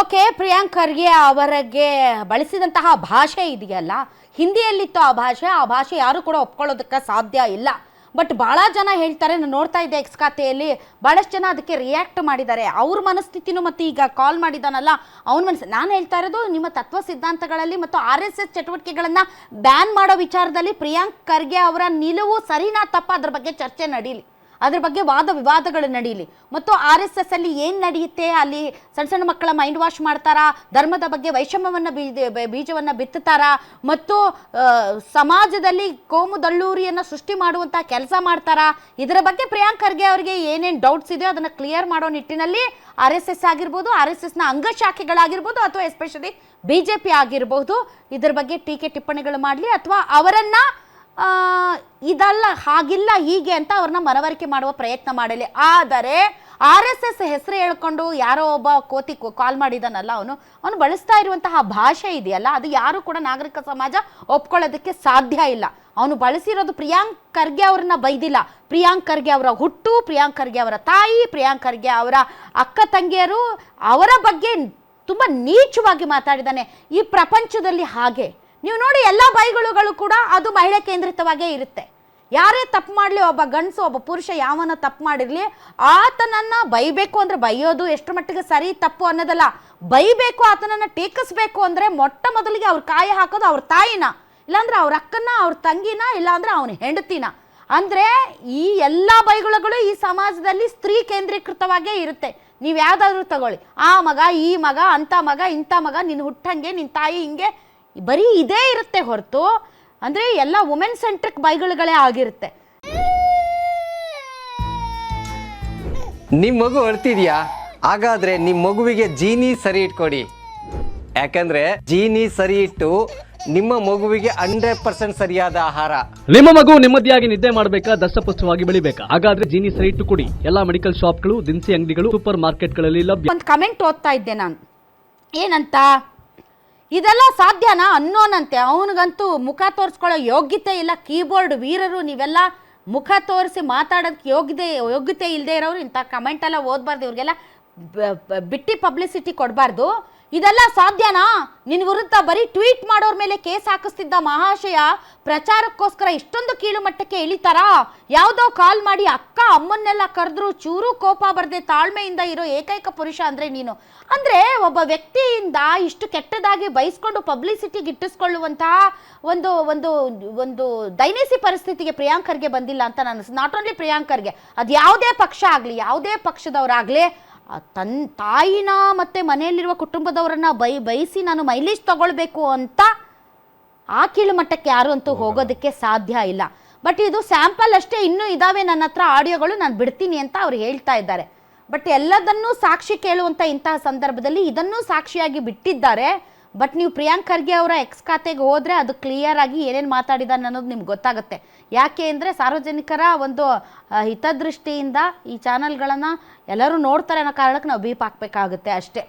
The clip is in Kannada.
ಓಕೆ, ಪ್ರಿಯಾಂಕ್ ಖರ್ಗೆ ಅವರಿಗೆ ಬಳಸಿದಂತಹ ಭಾಷೆ ಇದೆಯಲ್ಲ? ಹಿಂದಿಯಲ್ಲಿತ್ತು ಆ ಭಾಷೆ ಆ ಭಾಷೆ ಯಾರು ಕೂಡ ಒಪ್ಕೊಳ್ಳೋದಕ್ಕೆ ಸಾಧ್ಯ ಇಲ್ಲ. ಬಟ್ ಭಾಳ ಜನ ಹೇಳ್ತಾರೆ, ನಾನು ನೋಡ್ತಾ ಇದ್ದೆ ಎಕ್ಸ್ ಖಾತೆಯಲ್ಲಿ ಭಾಳಷ್ಟು ಜನ ಅದಕ್ಕೆ ರಿಯಾಕ್ಟ್ ಮಾಡಿದ್ದಾರೆ. ಅವ್ರ ಮನಸ್ಥಿತಿನೂ ಮತ್ತು ಈಗ ಕಾಲ್ ಮಾಡಿದಾನಲ್ಲ, ಅವನ ಮನಸ್ಸು ನಾನು ಹೇಳ್ತಾ ಇರೋದು ನಿಮ್ಮ ತತ್ವ ಸಿದ್ಧಾಂತಗಳಲ್ಲಿ ಮತ್ತು ಆರ್ ಎಸ್ ಎಸ್ ಚಟುವಟಿಕೆಗಳನ್ನು ಬ್ಯಾನ್ ಮಾಡೋ ವಿಚಾರದಲ್ಲಿ ಪ್ರಿಯಾಂಕ್ ಖರ್ಗೆ ಅವರ ನಿಲುವು ಸರಿನಾ ತಪ್ಪ ಅದ್ರ ಬಗ್ಗೆ ಚರ್ಚೆ ನಡೀಲಿ. ಅದ್ರ ಬಗ್ಗೆ ವಾದ ವಿವಾದಗಳು ನಡೀಲಿ ಮತ್ತು ಆರ್ ಎಸ್ ಎಸ್ ಅಲ್ಲಿ ಏನು ನಡೆಯುತ್ತೆ? ಅಲ್ಲಿ ಸಣ್ಣ ಸಣ್ಣ ಮಕ್ಕಳ ಮೈಂಡ್ ವಾಶ್ ಮಾಡ್ತಾರಾ? ಧರ್ಮದ ಬಗ್ಗೆ ವೈಷಮ್ಯವನ್ನು ಬೀಜ ಬೀಜವನ್ನು ಬಿತ್ತುತ್ತಾರಾ? ಮತ್ತು ಸಮಾಜದಲ್ಲಿ ಕೋಮು ದಳ್ಳೂರಿಯನ್ನು ಸೃಷ್ಟಿ ಮಾಡುವಂಥ ಕೆಲಸ ಮಾಡ್ತಾರಾ? ಇದರ ಬಗ್ಗೆ ಪ್ರಿಯಾಂಕ್ ಖರ್ಗೆ ಅವರಿಗೆ ಏನೇನು ಡೌಟ್ಸ್ ಇದೆಯೋ ಅದನ್ನು ಕ್ಲಿಯರ್ ಮಾಡೋ ನಿಟ್ಟಿನಲ್ಲಿ ಆರ್ ಎಸ್ ಎಸ್ ಆಗಿರ್ಬೋದು, ಆರ್ ಎಸ್ ಎಸ್ನ ಅಂಗಶಾಖೆಗಳಾಗಿರ್ಬೋದು ಅಥವಾ ಎಸ್ಪೆಷಲಿ ಬಿ ಜೆ ಪಿ ಆಗಿರ್ಬೋದು, ಇದ್ರ ಬಗ್ಗೆ ಟೀಕೆ ಟಿಪ್ಪಣಿಗಳು ಮಾಡಲಿ ಅಥವಾ ಅವರನ್ನು ಇದಲ್ಲ, ಹಾಗಿಲ್ಲ, ಹೀಗೆ ಅಂತ ಅವ್ರನ್ನ ಮನವರಿಕೆ ಮಾಡುವ ಪ್ರಯತ್ನ ಮಾಡಲಿ ಆದರೆ ಆರ್ ಎಸ್ ಎಸ್ ಹೆಸರು ಹೇಳ್ಕೊಂಡು ಯಾರೋ ಒಬ್ಬ ಕೋತಿ ಕಾಲ್ ಮಾಡಿದಾನಲ್ಲ ಅವನು ಅವನು ಬಳಸ್ತಾ ಇರುವಂತಹ ಭಾಷೆ ಇದೆಯಲ್ಲ, ಅದು ಯಾರು ಕೂಡ ನಾಗರಿಕ ಸಮಾಜ ಒಪ್ಕೊಳ್ಳೋದಕ್ಕೆ ಸಾಧ್ಯ ಇಲ್ಲ. ಅವನು ಬಳಸಿರೋದು ಪ್ರಿಯಾಂಕ್ ಖರ್ಗೆ ಅವ್ರನ್ನ ಬೈದಿಲ್ಲ. ಪ್ರಿಯಾಂಕ್ ಖರ್ಗೆ ಅವರ ಹುಟ್ಟು, ಪ್ರಿಯಾಂಕ್ ಖರ್ಗೆ ಅವರ ತಾಯಿ, ಪ್ರಿಯಾಂಕ್ ಖರ್ಗೆ ಅವರ ಅಕ್ಕ ತಂಗಿಯರು ಅವರ ಬಗ್ಗೆ ತುಂಬ ನೀಚವಾಗಿ ಮಾತಾಡಿದ್ದಾನೆ ಈ ಪ್ರಪಂಚದಲ್ಲಿ ಹಾಗೆ. ನೀವು ನೋಡಿ ಎಲ್ಲ ಬೈಗಳುಗಳು ಕೂಡ ಅದು ಮಹಿಳೆ ಕೇಂದ್ರಿತವಾಗೇ ಇರುತ್ತೆ. ಯಾರೇ ತಪ್ಪು ಮಾಡಲಿ, ಒಬ್ಬ ಗಂಡಸು, ಒಬ್ಬ ಪುರುಷ ಯಾವನ ತಪ್ಪು ಮಾಡಿರಲಿ, ಆತನನ್ನು ಬೈಬೇಕು ಅಂದರೆ ಬೈಯೋದು ಎಷ್ಟು ಮಟ್ಟಿಗೆ ಸರಿ, ತಪ್ಪು ಅನ್ನೋದಲ್ಲ. ಬೈಬೇಕು, ಆತನನ್ನು ಟೀಕಿಸ್ಬೇಕು ಅಂದರೆ ಮೊಟ್ಟ ಮೊದಲಿಗೆ ಅವ್ರ ಕಾಯಿ ಹಾಕೋದು ಅವ್ರ ತಾಯಿನ. ಇಲ್ಲಾಂದ್ರೆ ಅವ್ರ ಅಕ್ಕನ, ಅವ್ರ ತಂಗಿನ, ಇಲ್ಲಾಂದ್ರೆ ಅವನ ಹೆಂಡತಿನ. ಅಂದರೆ ಈ ಎಲ್ಲ ಬೈಗುಳಗಳು ಈ ಸಮಾಜದಲ್ಲಿ ಸ್ತ್ರೀ ಕೇಂದ್ರೀಕೃತವಾಗೇ ಇರುತ್ತೆ. ನೀವು ಯಾವುದಾದ್ರೂ ತಗೊಳ್ಳಿ. ಆ ಮಗ, ಈ ಮಗ ಅಂಥ ಮಗ ಇಂಥ ಮಗ ನಿನ್ನ ಹುಟ್ಟಂಗೆ ನಿನ್ನ ತಾಯಿ ಹಿಂಗೆ ಬರೀ ಇದೇ ಇರುತ್ತೆ ಹೊರತು ಅಂದರೆ ಎಲ್ಲ ವುಮೆನ್ ಸೆಂಟ್ರಿಕ್ ಬೈಗಳುಗಳೇ ಆಗಿರುತ್ತೆ. ನಿಮ್ಮ ಮಗು ಅಳ್ತಿದ್ಯಾ ಹಾಗಾದ್ರೆ ನಿಮ್ಮ ಮಗುವಿಗೆ ಜೀನಿ ಸರಿ ಇಟ್ಕೊಡಿ. ಯಾಕಂದ್ರೆ ಜೀನಿ ಸರಿ ಇಟ್ಟು ನಿಮ್ಮ ಮಗುವಿಗೆ ಹಂಡ್ರೆಡ್ ಪರ್ಸೆಂಟ್ ಸರಿಯಾದ ಆಹಾರ. ನಿಮ್ಮ ಮಗು ನೆಮ್ಮದಿಯಾಗಿ ನಿದ್ದೆ ಮಾಡಬೇಕಾ ದಷ್ಟಪುಷ್ಟವಾಗಿ ಬೆಳಿಬೇಕಾ? ಹಾಗಾದ್ರೆ ಜೀನಿ ಸರಿ ಇಟ್ಟು ಕೊಡಿ. ಎಲ್ಲಾ ಮೆಡಿಕಲ್ ಶಾಪ್ಗಳು ದಿನಸಿ ಅಂಗಡಿಗಳು ಸೂಪರ್ ಮಾರ್ಕೆಟ್ಗಳಲ್ಲಿ ಲಭ್ಯ. ಒಂದು ಕಮೆಂಟ್ ಓದ್ತಾ ಇದ್ದೆ ನಾನು. ಏನಂತ? ಇದೆಲ್ಲ ಸಾಧ್ಯನಾ ಅನ್ನೋನಂತೆ? ಅವನಿಗಂತೂ ಮುಖ ತೋರಿಸ್ಕೊಳ್ಳೋ ಯೋಗ್ಯತೆ ಇಲ್ಲ. ಕೀಬೋರ್ಡ್ ವೀರರು, ನೀವೆಲ್ಲ ಮುಖ ತೋರಿಸಿ ಮಾತಾಡೋದಕ್ಕೆ ಯೋಗ್ಯತೆ ಯೋಗ್ಯತೆ ಇಲ್ಲದೆ ಇರೋರು ಇಂಥ ಕಮೆಂಟ್ ಎಲ್ಲ ಓದಬಾರ್ದು. ಇವ್ರಿಗೆಲ್ಲ ಬಿಟ್ಟಿ ಪಬ್ಲಿಸಿಟಿ ಕೊಡಬಾರ್ದು. ಇದೆಲ್ಲ ಸಾಧ್ಯನಾ? ನಿನ್ ವಿರುದ್ಧ ಬರೀ ಟ್ವೀಟ್ ಮಾಡೋರ್ ಮೇಲೆ ಕೇಸ್ ಹಾಕಿಸ್ತಿದ್ದ ಮಹಾಶಯ ಪ್ರಚಾರಕ್ಕೋಸ್ಕರ ಇಷ್ಟೊಂದು ಕೀಳು ಮಟ್ಟಕ್ಕೆ ಇಳಿತಾರಾ? ಯಾವುದೋ ಕಾಲ್ ಮಾಡಿ ಅಕ್ಕ ಅಮ್ಮನ್ನೆಲ್ಲ ಕರೆದ್ರು ಚೂರು ಕೋಪ ಬರದೆ ತಾಳ್ಮೆಯಿಂದ ಇರೋ ಏಕೈಕ ಪುರುಷ ಅಂದ್ರೆ ನೀನು. ಅಂದ್ರೆ ಒಬ್ಬ ವ್ಯಕ್ತಿಯಿಂದ ಇಷ್ಟು ಕೆಟ್ಟದಾಗಿ ಬಯಸ್ಕೊಂಡು ಪಬ್ಲಿಸಿಟಿ ಗಿಟ್ಟಿಸ್ಕೊಳ್ಳುವಂತಹ ಒಂದು ಒಂದು ಒಂದು ದೈನಸಿ ಪರಿಸ್ಥಿತಿಗೆ ಪ್ರಿಯಾಂಕರ್ಗೆ ಬಂದಿಲ್ಲ ಅಂತ ನಾನು ನಾಟ್ ಓನ್ಲಿ ಪ್ರಿಯಾಂಕರ್ಗೆ, ಅದು ಯಾವುದೇ ಪಕ್ಷ ಆಗಲಿ, ಯಾವುದೇ ಪಕ್ಷದವರಾಗಲಿ ತನ್ನ ತಾಯಿನ ಮತ್ತು ಮನೆಯಲ್ಲಿರುವ ಕುಟುಂಬದವರನ್ನ ಬೈ ಬಯಸಿ ನಾನು ಮೈಲೇಜ್ ತಗೊಳ್ಬೇಕು ಅಂತ ಆ ಕೀಳು ಮಟ್ಟಕ್ಕೆ ಯಾರು ಅಂತೂ ಹೋಗೋದಕ್ಕೆ ಸಾಧ್ಯ ಇಲ್ಲ. ಬಟ್ ಇದು ಸ್ಯಾಂಪಲ್ ಅಷ್ಟೇ ಇನ್ನೂ ಇದಾವೆ ನನ್ನ ಹತ್ರ ಆಡಿಯೋಗಳು ನಾನು ಬಿಡ್ತೀನಿ ಅಂತ ಅವ್ರು ಹೇಳ್ತಾ ಇದ್ದಾರೆ. ಬಟ್ ಎಲ್ಲದನ್ನೂ ಸಾಕ್ಷಿ ಕೇಳುವಂಥ ಇಂತಹ ಸಂದರ್ಭದಲ್ಲಿ ಇದನ್ನೂ ಸಾಕ್ಷಿಯಾಗಿ ಬಿಟ್ಟಿದ್ದಾರೆ. ಬಟ್ ನೀವು ಪ್ರಿಯಾಂಕ್ ಖರ್ಗೆ ಅವರ ಎಕ್ಸ್ ಖಾತೆಗೆ ಹೋದರೆ ಅದು ಕ್ಲಿಯರ್ ಆಗಿ ಏನೇನು ಮಾತಾಡಿದಾನೆ ಅನ್ನೋದು ನಿಮ್ಗೆ ಗೊತ್ತಾಗುತ್ತೆ. ಯಾಕೆ ಅಂದರೆ ಸಾರ್ವಜನಿಕರ ಒಂದು ಹಿತದೃಷ್ಟಿಯಿಂದ ಈ ಚಾನಲ್ಗಳನ್ನು ಎಲ್ಲರೂ ನೋಡ್ತಾರೆ ಅನ್ನೋ ಕಾರಣಕ್ಕೆ ನಾವು ಬೀಪ್ ಹಾಕಬೇಕಾಗುತ್ತೆ ಅಷ್ಟೇ.